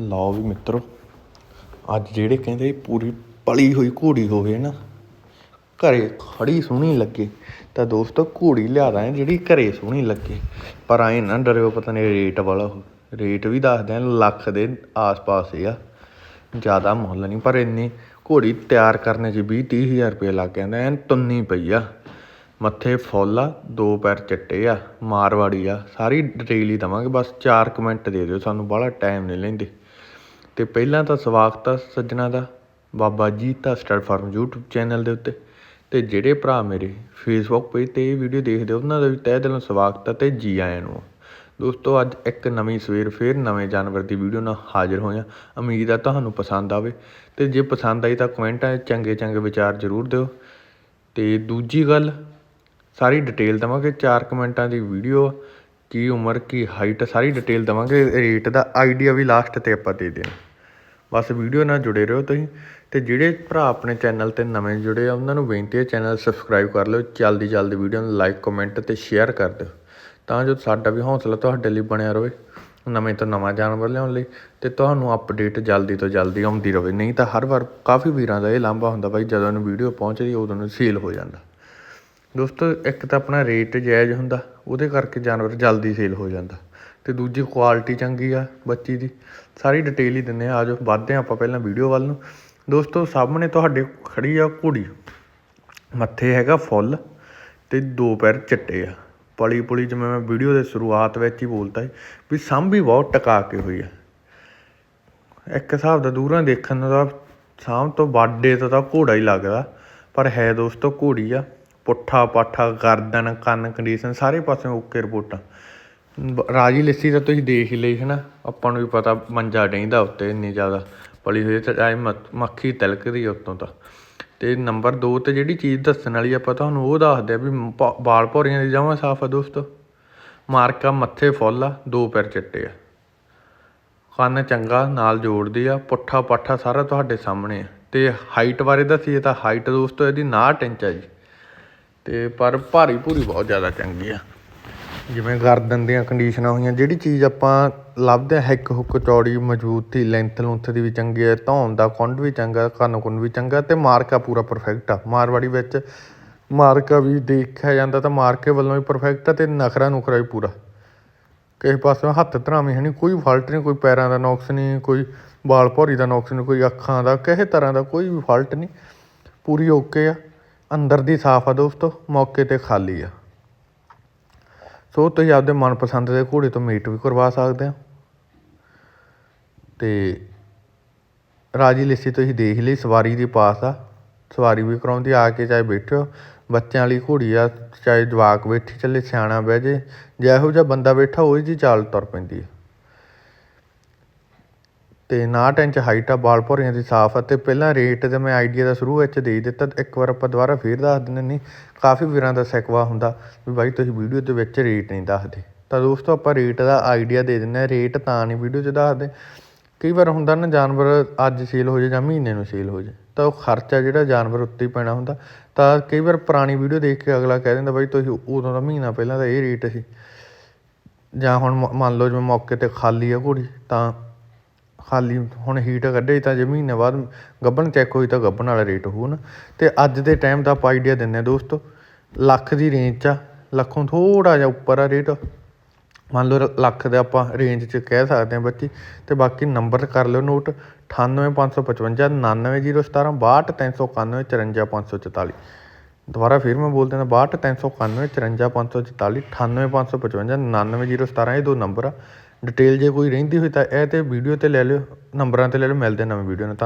ਲਓ ਵੀ ਮਿੱਤਰੋ, ਅੱਜ ਜਿਹੜੇ ਕਹਿੰਦੇ ਪੂਰੀ ਪਲੀ ਹੋਈ ਘੋੜੀ ਹੋਵੇ ਨਾ, ਘਰੇ ਖੜੀ ਸੋਹਣੀ ਲੱਗੇ। ਤਾਂ ਦੋਸਤੋ, ਘੋੜੀ ਲਿਆਦਾ ਹੈ ਜਿਹੜੀ ਘਰੇ ਸੋਹਣੀ ਲੱਗੇ। ਪਰ ਐਂ ਨਾ ਡਰਿਓ, ਪਤਾ ਨਹੀਂ ਰੇਟ ਵਾਲਾ ਰੇਟ ਵੀ ਦੱਸਦੇ ਆ, ਲੱਖ ਦੇ ਆਸ-ਪਾਸ ਹੀ ਆ। ਜ਼ਿਆਦਾ ਮੁੱਲ ਨਹੀਂ, ਪਰ ਇੰਨੀ ਘੋੜੀ ਤਿਆਰ ਕਰਨੇ 'ਚ ਵੀਹ ਤੀਹ ਹਜ਼ਾਰ ਰੁਪਏ ਲੱਗ ਜਾਂਦਾ ਐਨ ਤੁੰਨੀ ਪਈ ਆ। ਮੱਥੇ ਫੁੱਲ ਆ, ਦੋ ਪੈਰ ਚਿੱਟੇ ਆ, ਮਾਰਵਾੜੀ ਆ, ਸਾਰੀ ਡਿਟੇਲ ਹੀ ਦਵਾਂਗੇ, ਬਸ ਚਾਰ ਕਮੈਂਟ ਦੇ ਦਿਓ, ਸਾਨੂੰ ਬਾਹਲਾ ਟਾਈਮ ਨਹੀਂ ਲੈਂਦੇ। ਅਤੇ ਪਹਿਲਾਂ ਤਾਂ ਸਵਾਗਤ ਆ ਸੱਜਣਾ ਦਾ, ਬਾਬਾ ਜੀਤਾ ਦਾ ਸਟਾਰ ਫਾਰਮ YouTube ਚੈਨਲ ਦੇ ਉੱਤੇ। ਅਤੇ ਜਿਹੜੇ ਭਰਾ ਮੇਰੇ ਫੇਸਬੁੱਕ ਪੇਜ ਤੇ ਇਹ ਵੀਡੀਓ ਦੇਖਦੇ ਉਹਨਾਂ ਦਾ ਵੀ ਤਹਿ ਦਿਲੋਂ ਸਵਾਗਤ ਆ ਅਤੇ ਜੀ ਆਇਆਂ ਨੂੰ ਦੋਸਤੋ, ਅੱਜ ਇੱਕ ਨਵੀਂ ਸਵੇਰ ਫੇਰ ਨਵੇਂ ਜਾਨਵਰ ਦੀ ਵੀਡੀਓ ਨਾਲ ਹਾਜ਼ਰ ਹੋਇਆ। ਉਮੀਦ ਆ ਤੁਹਾਨੂੰ ਪਸੰਦ ਆਵੇ। ਅਤੇ ਜੇ ਪਸੰਦ ਆਈ ਤਾਂ ਕਮੈਂਟਾਂ 'ਚ ਚੰਗੇ ਚੰਗੇ ਵਿਚਾਰ ਜ਼ਰੂਰ ਦਿਓ। ਅਤੇ ਦੂਜੀ ਗੱਲ, ਸਾਰੀ ਡਿਟੇਲ ਦਵਾਂਗੇ, ਚਾਰ ਕਮੈਂਟਾਂ ਦੀ ਵੀਡੀਓ ਕੀ ਉਮਰ, ਕੀ ਹਾਈਟ ਸਾਰੀ ਡਿਟੇਲ ਦਵਾਂਗੇ। ਰੇਟ ਦਾ ਆਈਡੀਆ ਵੀ ਲਾਸਟ ਤੇ ਆਪਾਂ ਦੇ ਦੇਣਾ। ਬਸ ਵੀਡੀਓ ਨਾਲ ਜੁੜੇ ਰਹੋ ਤੁਸੀਂ ਤੇ ਜਿਹੜੇ ਭਰਾ ਆਪਣੇ ਚੈਨਲ ਤੇ ਨਵੇਂ ਜੁੜੇ ਆ, ਉਹਨਾਂ ਨੂੰ ਬੇਨਤੀ ਹੈ ਚੈਨਲ ਸਬਸਕ੍ਰਾਈਬ ਕਰ ਲਿਓ। ਜਲਦੀ ਜਲਦੀ ਵੀਡੀਓ ਨੂੰ ਲਾਈਕ ਕਮੈਂਟ ਤੇ ਸ਼ੇਅਰ ਕਰ ਦਿਓ। ਤਾਂ ਜੋ ਸਾਡਾ ਵੀ ਹੌਸਲਾ ਤੁਹਾਡੇ ਲਈ ਬਣਿਆ ਰਹੇ ਨਵੇਂ ਤੋਂ ਨਵਾਂ ਜਾਨਵਰ ਲਿਆਉਣ ਲਈ ਤੇ ਤੁਹਾਨੂੰ ਅਪਡੇਟ ਜਲਦੀ ਤੋਂ ਜਲਦੀ ਆਉਂਦੀ ਰਹੇ ਨਹੀਂ ਤਾਂ ਹਰ ਵਾਰ ਕਾਫੀ ਵੀਰਾਂ ਦਾ ਇਹ ਲਾਂਭਾ ਹੁੰਦਾ ਬਾਈ, ਜਦੋਂ ਨੂੰ ਵੀਡੀਓ ਪਹੁੰਚਦੀ, ਉਦੋਂ ਨੂੰ ਸੀਲ ਹੋ ਜਾਂਦਾ। ਦੋਸਤੋ, ਇੱਕ ਤਾਂ ਆਪਣਾ ਰੇਟ ਜਾਇਜ਼ ਹੁੰਦਾ, ਉਹਦੇ ਕਰਕੇ ਜਾਨਵਰ ਜਲਦੀ ਸੇਲ ਹੋ ਜਾਂਦਾ। ਅਤੇ ਦੂਜੀ ਕੁਆਲਿਟੀ ਚੰਗੀ ਆ ਬੱਚੀ ਦੀ। ਸਾਰੀ ਡਿਟੇਲ ਹੀ ਦਿੰਨੇ ਆ ਜਾਓ ਵੱਧਦੇ ਹਾਂ ਆਪਾਂ ਪਹਿਲਾਂ ਵੀਡੀਓ ਵੱਲ ਨੂੰ। ਦੋਸਤੋ, ਸਾਹਮਣੇ ਤੁਹਾਡੇ ਖੜੀ ਆ ਘੋੜੀ ਮੱਥੇ ਹੈਗਾ ਫੁੱਲ ਤੇ ਦੋ ਪੈਰ ਚਿੱਟੇ ਆ। ਪਲੀ ਪੁਲੀ ਜਿਵੇਂ ਮੈਂ ਵੀਡੀਓ ਦੇ ਸ਼ੁਰੂਆਤ ਵਿੱਚ ਹੀ ਬੋਲਤਾ ਸੀ ਵੀ ਸਾਂਭੀ ਬਹੁਤ ਟਕਾ ਕੇ ਹੋਈ ਆ। ਇੱਕ ਹਿਸਾਬ ਦਾ ਦੂਰਾਂ ਦੇਖਣ ਦਾ ਸਾਂਭ ਤੋਂ ਬਾਡੇ ਤੋਂ ਤਾਂ ਘੋੜਾ ਹੀ ਲੱਗਦਾ, ਪਰ ਹੈ ਦੋਸਤੋ ਘੋੜੀ ਆ। ਪੁੱਠਾ, ਪਾਠਾ, ਗਰਦਨ, ਕੰਨ ਕੰਡੀਸ਼ਨ ਸਾਰੇ ਪਾਸੇ ਓਕੇ ਰਿਪੋਰਟਾਂ ਰਾਜੀ ਲੱਸੀ ਤਾਂ ਤੁਸੀਂ ਦੇਖ ਹੀ ਲਈ ਹੈ ਨਾ ਆਪਾਂ ਨੂੰ ਵੀ ਪਤਾ ਮੰਜਾ ਡੈਂਦਾ ਉੱਤੇ ਇੰਨੀ ਜ਼ਿਆਦਾ। ਪਲੀ ਹੋਈ ਤੇ ਐ ਮੱਖੀ ਤਿਲਕਦੀ ਉੱਤੋਂ ਤਾਂ। ਤੇ ਨੰਬਰ 2 ਤੇ ਜਿਹੜੀ ਚੀਜ਼ ਦੱਸਣ ਵਾਲੀ ਆਪਾਂ ਤੁਹਾਨੂੰ ਉਹ ਦੱਸਦੇ ਆ ਵੀ ਪ- ਭੌਰੀਆਂ ਦੀ ਜਮਾਂ ਸਾਫ਼ ਆ ਦੋਸਤੋ। ਮਾਰਕਾ ਮੱਥੇ ਫੁੱਲ ਆ, ਦੋ ਪੈਰ ਚਿੱਟੇ ਆ। ਕੰਨ ਚੰਗਾ, ਨਾਲ ਜੋੜਦੀ ਆ, ਪੁੱਠਾ, ਪਾਠਾ ਸਾਰਾ ਤੁਹਾਡੇ ਸਾਹਮਣੇ ਆ। ਤੇ ਹਾਈਟ ਬਾਰੇ ਦੱਸੀਏ ਤਾਂ ਹਾਈਟ ਦੋਸਤੋ ਇਹਦੀ 59 ਇੰਚ ਆ ਜੀ। ਤੇ ਪਰ ਭਾਰੀ ਭੂਰੀ ਬਹੁਤ ਜ਼ਿਆਦਾ ਚੰਗੀ ਆ। ਜਿਵੇਂ ਗਰਦਨ ਦੀਆਂ ਕੰਡੀਸ਼ਨਾਂ ਹੋਈਆਂ, ਜਿਹੜੀ ਚੀਜ਼ ਆਪਾਂ ਲੱਭਦੇ ਆ, ਹਿੱਕ ਹੁੱਕ ਚੌੜੀ ਮਜ਼ਬੂਤੀ ਲੈਂਥ ਲੁੰਥ ਦੀ ਵੀ ਚੰਗੀ ਹੈ ਧੌਣ ਦਾ ਕੁੰਡ ਵੀ ਚੰਗਾ, ਕੰਨ ਕੁੰਡ ਵੀ ਚੰਗਾ, ਤੇ ਮਾਰਕਾ ਪੂਰਾ ਪਰਫੈਕਟ ਆ। ਮਾਰਵਾੜੀ ਵਿੱਚ ਮਾਰਕਾ ਵੀ ਦੇਖਿਆ ਜਾਂਦਾ ਤਾਂ ਮਾਰਕੇ ਵੱਲੋਂ ਵੀ ਪਰਫੈਕਟ ਆ ਤੇ ਨਖਰਾ ਨੁਖਰਾ ਵੀ ਪੂਰਾ। ਕਿਸੇ ਪਾਸੋਂ ਹੱਥ ਧਰਾਵੇਂ ਹੈ ਨਹੀਂ ਕੋਈ ਫਾਲਟ ਨਹੀਂ ਕੋਈ ਪੈਰਾਂ ਦਾ ਨੁਕਸ ਨਹੀਂ ਕੋਈ ਵਾਲ ਭੌਰੀ ਦਾ ਨੁਕਸ ਨਹੀਂ ਕੋਈ ਅੱਖਾਂ ਦਾ, ਕਿਸੇ ਤਰ੍ਹਾਂ ਦਾ ਕੋਈ ਵੀ ਫਾਲਟ ਨਹੀਂ ਪੂਰੀ ਓਕੇ ਆ। ਅੰਦਰ ਦੀ ਸਾਫ਼ ਆ ਦੋਸਤੋ, ਮੌਕੇ ਤੇ ਖਾਲੀ ਆ। ਸੋ ਤੁਸੀਂ ਆਪਦੇ ਮਨਪਸੰਦ ਦੇ ਘੋੜੇ ਤੋਂ ਮੀਟ ਵੀ ਕਰਵਾ ਸਕਦੇ ਹੋ। ਤੇ ਰਾਜੀ ਲਿੱਸੀ ਤੁਸੀਂ ਦੇਖ ਲਈ, ਸਵਾਰੀ ਦੀ ਪਾਸ ਆ। ਸਵਾਰੀ ਵੀ ਕਰਾਉਂਦੀ, ਆ ਕੇ ਚਾਹੇ ਬੈਠੋ। ਬੱਚਿਆਂ ਵਾਲੀ ਘੋੜੀ ਆ, ਚਾਹੇ ਜਵਾਕ ਬੈਠੀ, ਚੱਲੇ ਸਿਆਣਾ ਬਹਿ ਜੇ। ਜਿਹੋ ਜਿਹਾ ਬੰਦਾ ਬੈਠਾ, ਉਹੀ ਜੀ ਚਾਲ ਤੁਰ ਪੈਂਦੀ ਹੈ ਤੇ 59 ਇੰਚ ਹਾਈਟ ਆ ਵਾਲ ਭੌਰੀਆਂ ਦੀ ਸਾਫ਼ ਆ ਤੇ ਪਹਿਲਾਂ ਰੇਟ ਤਾਂ ਮੈਂ ਆਈਡੀਆ ਦਾ ਸ਼ੁਰੂ ਵਿੱਚ ਦੇ ਹੀ ਦਿੱਤਾ ਇੱਕ ਵਾਰ ਆਪਾਂ ਦੁਬਾਰਾ ਫਿਰ ਦੱਸ ਦਿੰਦੇ ਨਹੀਂ, ਕਾਫੀ ਵੀਰਾਂ ਦਾ ਸਿਕਵਾ ਹੁੰਦਾ ਵੀ ਬਾਈ ਤੁਸੀਂ ਵੀਡੀਓ ਦੇ ਵਿੱਚ ਰੇਟ ਨਹੀਂ ਦੱਸਦੇ। ਤਾਂ ਦੋਸਤੋ ਆਪਾਂ ਰੇਟ ਦਾ ਆਈਡੀਆ ਦੇ ਦਿੰਦੇ ਆ ਰੇਟ ਤਾਂ ਨਹੀਂ ਵੀਡੀਓ 'ਚ ਦੱਸਦੇ। ਕਈ ਵਾਰ ਹੁੰਦਾ ਨਾ ਜਾਨਵਰ ਅੱਜ ਸੇਲ ਹੋ ਜਾਏ ਜਾਂ ਮਹੀਨੇ ਨੂੰ ਸੇਲ ਹੋ ਜਾਏ, ਤਾਂ ਉਹ ਖਰਚਾ ਜਿਹੜਾ ਜਾਨਵਰ ਉੱਤੇ ਹੀ ਪੈਣਾ ਹੁੰਦਾ। ਤਾਂ ਕਈ ਵਾਰ ਪੁਰਾਣੀ ਵੀਡੀਓ ਦੇਖ ਕੇ ਅਗਲਾ ਕਹਿ ਦਿੰਦਾ ਬਾਈ ਤੁਸੀਂ ਉਦੋਂ ਦਾ ਮਹੀਨਾ ਪਹਿਲਾਂ ਤਾਂ ਇਹ ਰੇਟ ਸੀ। ਜਾਂ ਹੁਣ ਮ- ਮੰਨ ਲਓ ਜਿਵੇਂ ਮੌਕੇ ਤੇ ਖਾਲੀ ਆ ਘੋੜੀ, ਤਾਂ ਖਾਲੀ ਹੁਣ ਹੀਟ ਕੱਢੇ ਤਾਂ ਜੇ ਮਹੀਨੇ ਬਾਅਦ ਗੱਬਣ ਚੈੱਕ ਹੋਈ ਤਾਂ ਗੱਬਣ ਵਾਲਾ ਰੇਟ ਹੋਊ ਨਾ। ਤੇ ਅੱਜ ਦੇ ਟਾਈਮ ਦਾ ਆਪਾਂ ਆਈਡੀਆ ਦਿੰਦੇ ਆ ਦੋਸਤੋ, ਲੱਖ ਦੀ ਰੇਂਜ 'ਚ ਆ, ਲੱਖੋਂ ਥੋੜ੍ਹਾ ਜਿਹਾ ਉੱਪਰ ਆ ਰੇਟ ਮੰਨ ਲਓ ਲੱਖ ਦੇ ਆਪਾਂ ਰੇਂਜ 'ਚ ਕਹਿ ਸਕਦੇ ਹਾਂ ਬੱਚੀ ਅਤੇ ਬਾਕੀ ਨੰਬਰ ਕਰ ਲਿਓ ਨੋਟ ਅਠਾਨਵੇਂ ਪੰਜ ਸੌ ਪਚਵੰਜਾ ਉਣਾਨਵੇਂ ਜ਼ੀਰੋ ਸਤਾਰਾਂ, ਬਾਹਠ ਤਿੰਨ ਸੌ ਇਕਾਨਵੇਂ, ਚੁਰੰਜਾ ਪੰਜ ਸੌ ਚੁਤਾਲੀ। ਦੁਬਾਰਾ ਫਿਰ ਮੈਂ ਬੋਲ ਦਿੰਦਾ ਬਾਹਠ, ਤਿੰਨ ਸੌ ਇਕਾਨਵੇਂ, ਚੁਰੰਜਾ ਪੰਜ ਸੌ ਚੁਤਾਲੀ, ਅਠਾਨਵੇਂ ਪੰਜ ਸੌ ਪਚਵੰਜਾ ਉਣਾਨਵੇਂ ਜ਼ੀਰੋ ਸਤਾਰਾਂ, ਇਹ ਦੋ ਨੰਬਰ ਆ। ਡਿਟੇਲ ਜੇ ਕੋਈ ਰਹਿੰਦੀ ਹੋਈ ਤਾਂ ਇਹ ਤਾਂ ਵੀਡੀਓ ਤੇ ਲੈ ਲਿਓ, ਨੰਬਰਾਂ ਤੇ ਲੈ ਲਿਓ, ਮਿਲਦੇ ਨਵੀਂ ਵੀਡੀਓ ਨਾਲ। ਧੰਨ-